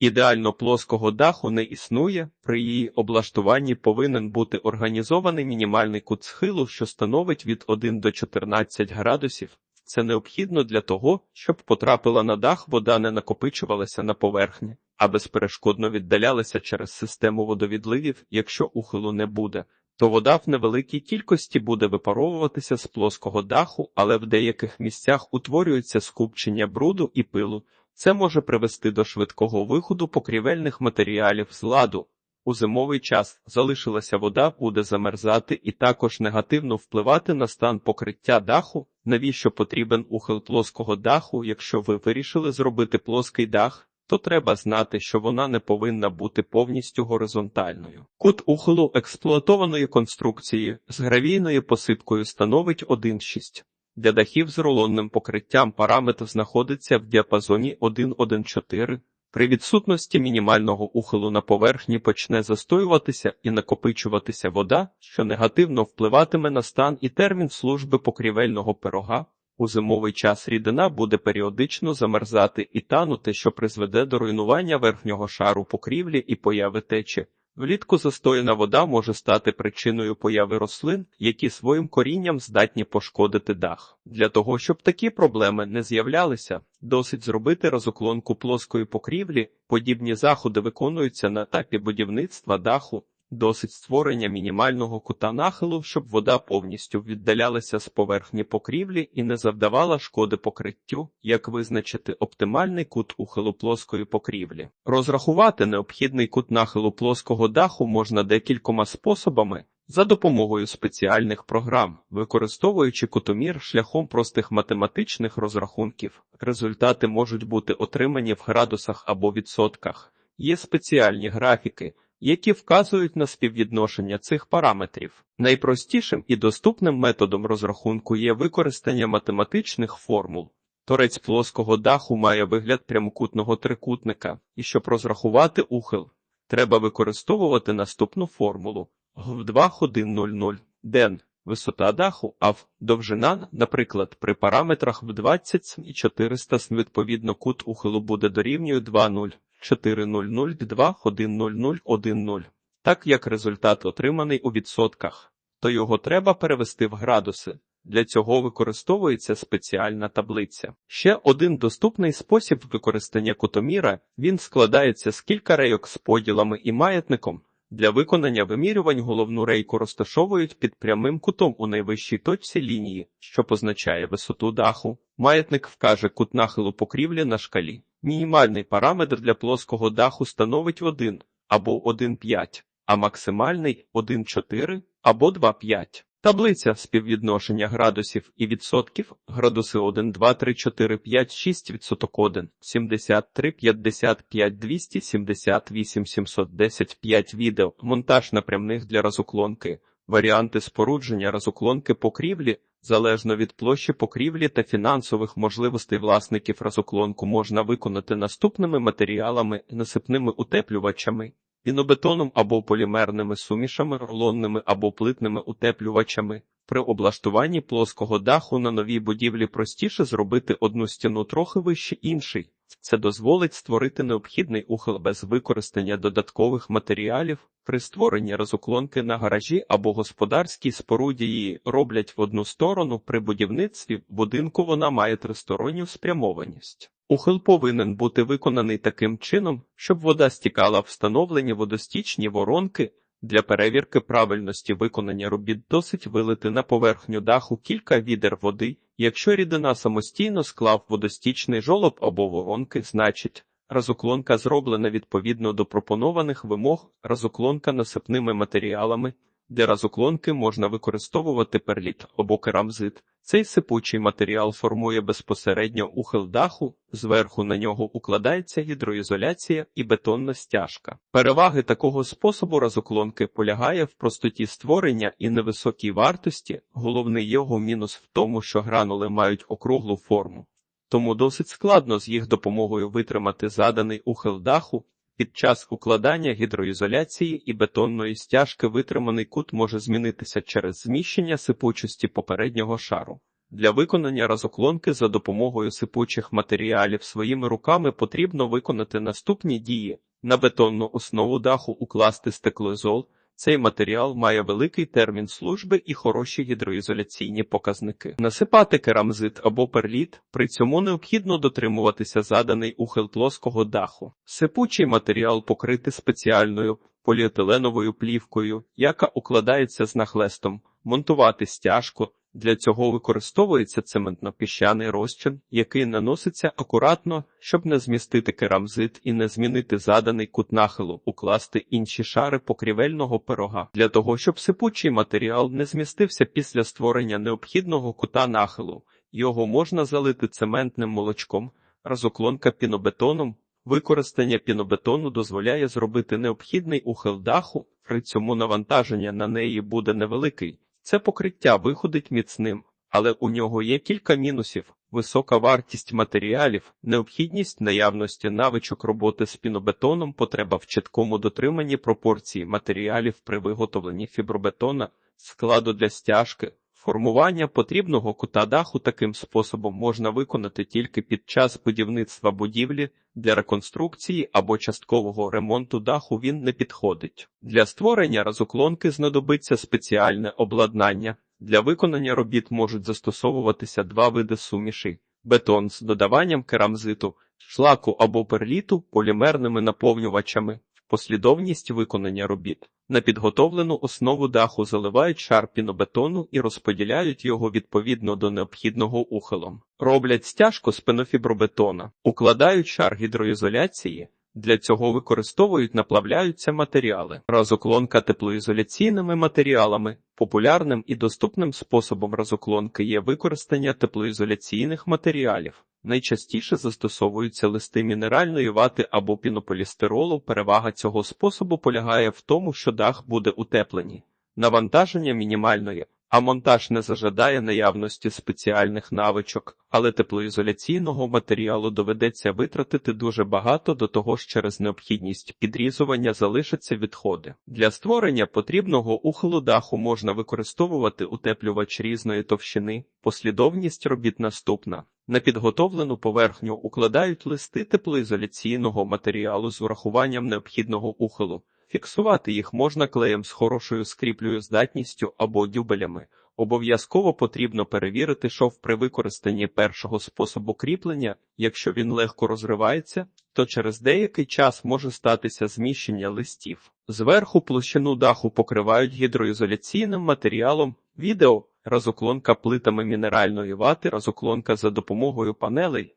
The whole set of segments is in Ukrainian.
Ідеально плоского даху не існує, при її облаштуванні повинен бути організований мінімальний кут схилу, що становить від 1 до 14 градусів. Це необхідно для того, щоб потрапила на дах, вода не накопичувалася на поверхні, а безперешкодно віддалялася через систему водовідливів, якщо ухилу не буде. То вода в невеликій кількості буде випаровуватися з плоского даху, але в деяких місцях утворюється скупчення бруду і пилу. Це може привести до швидкого виходу покрівельних матеріалів з ладу. У зимовий час залишилася вода, буде замерзати і також негативно впливати на стан покриття даху. Навіщо потрібен ухил плоского даху? Якщо ви вирішили зробити плоский дах, то треба знати, що вона не повинна бути повністю горизонтальною. Кут ухилу експлуатованої конструкції з гравійною посипкою становить 1,6. Для дахів з рулонним покриттям параметр знаходиться в діапазоні 1,1,4. При відсутності мінімального ухилу на поверхні почне застоюватися і накопичуватися вода, що негативно впливатиме на стан і термін служби покрівельного пирога. У зимовий час рідина буде періодично замерзати і танути, що призведе до руйнування верхнього шару покрівлі і появи течі. Влітку застояна вода може стати причиною появи рослин, які своїм корінням здатні пошкодити дах. Для того, щоб такі проблеми не з'являлися, досить зробити розуклонку плоскої покрівлі. Подібні заходи виконуються на етапі будівництва даху. Досить створення мінімального кута нахилу, щоб вода повністю віддалялася з поверхні покрівлі і не завдавала шкоди покриттю, як визначити оптимальний кут ухилу плоскої покрівлі. Розрахувати необхідний кут нахилу плоского даху можна декількома способами. За допомогою спеціальних програм, використовуючи кутомір шляхом простих математичних розрахунків, результати можуть бути отримані в градусах або відсотках. Є спеціальні графіки, які вказують на співвідношення цих параметрів. Найпростішим і доступним методом розрахунку є використання математичних формул. Торець плоского даху має вигляд прямокутного трикутника, і щоб розрахувати ухил, треба використовувати наступну формулу в 2,1,00 ден. Висота даху, а в довжина, наприклад, при параметрах в 20 і 400 відповідно кут ухилу буде дорівнює 2,0. 40002100010. Так як результат отриманий у відсотках, то його треба перевести в градуси. Для цього використовується спеціальна таблиця. Ще один доступний спосіб використання кутоміра він складається з кілька рейок з поділами і маятником. Для виконання вимірювань головну рейку розташовують під прямим кутом у найвищій точці лінії, що позначає висоту даху. Маятник вкаже кут нахилу покрівлі на шкалі. Мінімальний параметр для плоского даху становить 1 або 1,5, а максимальний 1,4 або 2,5. Таблиця співвідношення градусів і відсотків градуси 1, 2, 3, 4, 5, 6, відсоток 1, 73, 55, 278, 710, 5 відео, монтаж напрямних для розуклонки, варіанти спорудження розуклонки покрівлі, залежно від площі покрівлі та фінансових можливостей власників разоклонку можна виконати наступними матеріалами, насипними утеплювачами, пінобетоном або полімерними сумішами, рулонними або плитними утеплювачами. При облаштуванні плоского даху на новій будівлі простіше зробити одну стіну трохи вище інший. Це дозволить створити необхідний ухил без використання додаткових матеріалів. При створенні розуклонки на гаражі або господарській споруді її роблять в одну сторону. При будівництві будинку вона має тристоронню спрямованість. Ухил повинен бути виконаний таким чином, щоб вода стікала встановлені водостічні воронки. Для перевірки правильності виконання робіт досить вилити на поверхню даху кілька відер води. Якщо рідина самостійно склав водостічний жолоб або воронки, значить разоклонка зроблена відповідно до пропонованих вимог, разуклонка насипними матеріалами. Для разуклонки можна використовувати перліт або керамзит. Цей сипучий матеріал формує безпосередньо ухил даху, зверху на нього укладається гідроізоляція і бетонна стяжка. Переваги такого способу разуклонки полягає в простоті створення і невисокій вартості. Головний його мінус в тому, що гранули мають округлу форму. Тому досить складно з їх допомогою витримати заданий ухил даху. Під час укладання гідроізоляції і бетонної стяжки витриманий кут може змінитися через зміщення сипучості попереднього шару. Для виконання разоклонки за допомогою сипучих матеріалів своїми руками потрібно виконати наступні дії. На бетонну основу даху укласти стеклоізол. Цей матеріал має великий термін служби і хороші гідроізоляційні показники. Насипати керамзит або перліт, при цьому необхідно дотримуватися заданий ухил плоского даху. Сипучий матеріал покрити спеціальною поліетиленовою плівкою, яка укладається з нахлестом, монтувати стяжку. Для цього використовується цементно-піщаний розчин, який наноситься акуратно, щоб не змістити керамзит і не змінити заданий кут нахилу, укласти інші шари покрівельного пирога. Для того, щоб сипучий матеріал не змістився після створення необхідного кута нахилу, його можна залити цементним молочком, разоклонка пінобетоном. Використання пінобетону дозволяє зробити необхідний ухил даху, при цьому навантаження на неї буде невеликий. Це покриття виходить міцним, але у нього є кілька мінусів: висока вартість матеріалів, необхідність наявності навичок роботи з пінобетоном, потреба в чіткому дотриманні пропорції матеріалів при виготовленні фібробетона, складу для стяжки. Формування потрібного кута даху таким способом можна виконати тільки під час будівництва будівлі, для реконструкції або часткового ремонту даху він не підходить. Для створення разоклонки знадобиться спеціальне обладнання. Для виконання робіт можуть застосовуватися два види суміші: бетон з додаванням керамзиту, шлаку або перліту полімерними наповнювачами. Послідовність виконання робіт. На підготовлену основу даху заливають шар пінобетону і розподіляють його відповідно до необхідного ухилом. Роблять стяжку з пенофібробетона, укладають шар гідроізоляції. Для цього використовують наплавляються матеріали. Разоклонка теплоізоляційними матеріалами. Популярним і доступним способом разоклонки є використання теплоізоляційних матеріалів. Найчастіше застосовуються листи мінеральної вати або пінополістиролу. Перевага цього способу полягає в тому, що дах буде утеплені. Навантаження мінімальної, а монтаж не зажадає наявності спеціальних навичок, але теплоізоляційного матеріалу доведеться витратити дуже багато до того ж через необхідність підрізування залишаться відходи. Для створення потрібного ухилу даху можна використовувати утеплювач різної товщини. Послідовність робіт наступна. На підготовлену поверхню укладають листи теплоізоляційного матеріалу з урахуванням необхідного ухилу. Фіксувати їх можна клеєм з хорошою скріплею здатністю або дюбелями. Обов'язково потрібно перевірити шов при використанні першого способу кріплення. Якщо він легко розривається, то через деякий час може статися зміщення листів. Зверху площину даху покривають гідроізоляційним матеріалом. Відео разоклонка плитами мінеральної вати, разоклонка за допомогою панелей.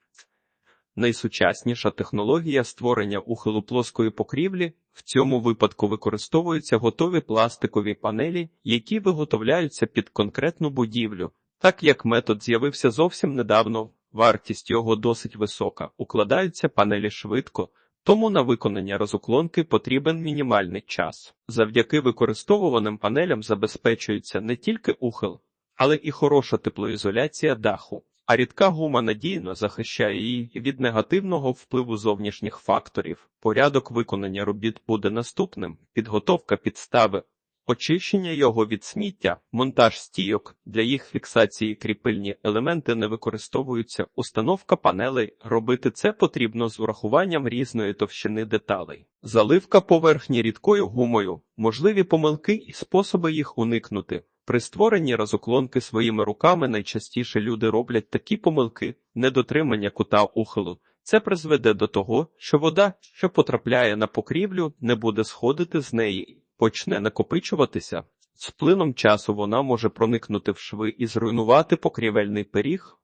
Найсучасніша технологія створення ухилу плоскої покрівлі в цьому випадку використовуються готові пластикові панелі, які виготовляються під конкретну будівлю. Так як метод з'явився зовсім недавно, вартість його досить висока, укладаються панелі швидко, тому на виконання розуклонки потрібен мінімальний час. Завдяки використовуваним панелям забезпечується не тільки ухил, але і хороша теплоізоляція даху а рідка гума надійно захищає її від негативного впливу зовнішніх факторів. Порядок виконання робіт буде наступним: підготовка підстави, очищення його від сміття, монтаж стійок для їх фіксації кріпильні елементи не використовуються, установка панелей. Робити це потрібно з урахуванням різної товщини деталей, заливка поверхні рідкою гумою, можливі помилки і способи їх уникнути. При створенні разоклонки своїми руками найчастіше люди роблять такі помилки, недотримання кута ухилу. Це призведе до того, що вода, що потрапляє на покрівлю, не буде сходити з неї, почне накопичуватися. З плином часу вона може проникнути в шви і зруйнувати покрівельний пиріг.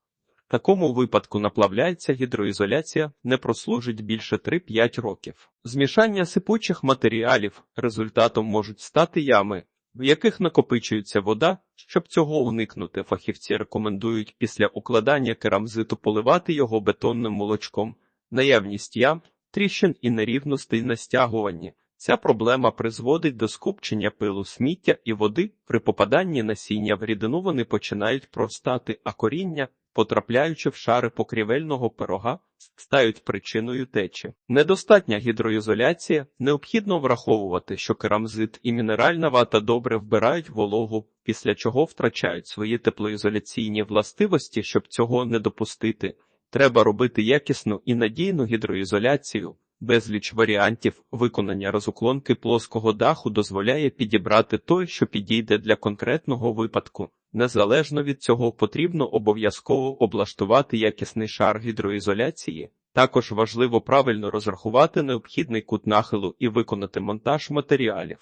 В такому випадку наплавляється гідроізоляція, не прослужить більше 3-5 років. Змішання сипучих матеріалів результатом можуть стати ями, в яких накопичується вода, щоб цього уникнути, фахівці рекомендують після укладання керамзиту поливати його бетонним молочком, наявність ям, тріщин і нерівностей на стягуванні. Ця проблема призводить до скупчення пилу сміття і води. При попаданні насіння в рідину вони починають простати, а коріння потрапляючи в шари покрівельного пирога, стають причиною течі. Недостатня гідроізоляція необхідно враховувати, що керамзит і мінеральна вата добре вбирають вологу, після чого втрачають свої теплоізоляційні властивості, щоб цього не допустити. Треба робити якісну і надійну гідроізоляцію. Безліч варіантів виконання розуклонки плоского даху дозволяє підібрати той, що підійде для конкретного випадку. Незалежно від цього потрібно обов'язково облаштувати якісний шар гідроізоляції. Також важливо правильно розрахувати необхідний кут нахилу і виконати монтаж матеріалів.